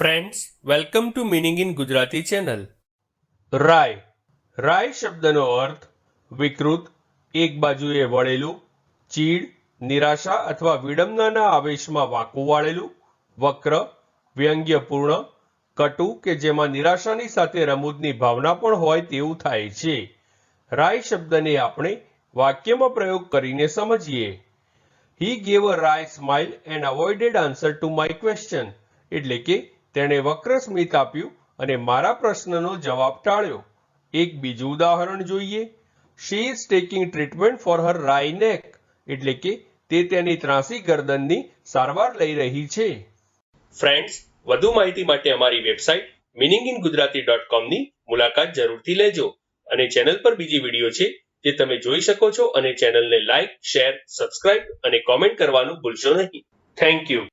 Friends welcome to meaning in Gujarati channel wry wry શબ્દનો અર્થ વિકૃત, એક બાજુએ વળેલું, ચીડ, નિરાશા અથવા વિડંબનાના આવેશમાં વાંકું વાળેલું, વક્ર, વ્યંગ્યપૂર્ણ, કટુ કે જેમાં નિરાશાની સાથે રમૂદની ભાવના પણ હોય તેવું થાય છે. રાય શબ્દને આપણે વાક્યમાં પ્રયોગ કરીને સમજીએ. He gave a wry smile and avoided answer to my question એટલે કે તેણે વક્ર સ્મિત આપ્યું અને મારા પ્રશ્નનો જવાબ ટાળ્યો. એક બીજું ઉદાહરણ જોઈએ. She is taking treatment for her wry neck એટલે કે તે તેની ત્રાસી ગરદનની સારવાર લઈ રહી છે. ફ્રેન્ડ્સ વધુ માહિતી માટે અમારી website meaning in Gujarati dot કોમની મુલાકાત જરૂરથી લેજો અને ચેનલ પર બીજી વીડિયો છે જે તમે જોઈ શકો છો અને ચેનલને લાઇક શેર સબસ્ક્રાઇબ અને કોમેન્ટ કરવાનું ભૂલશો નહીં. Thank you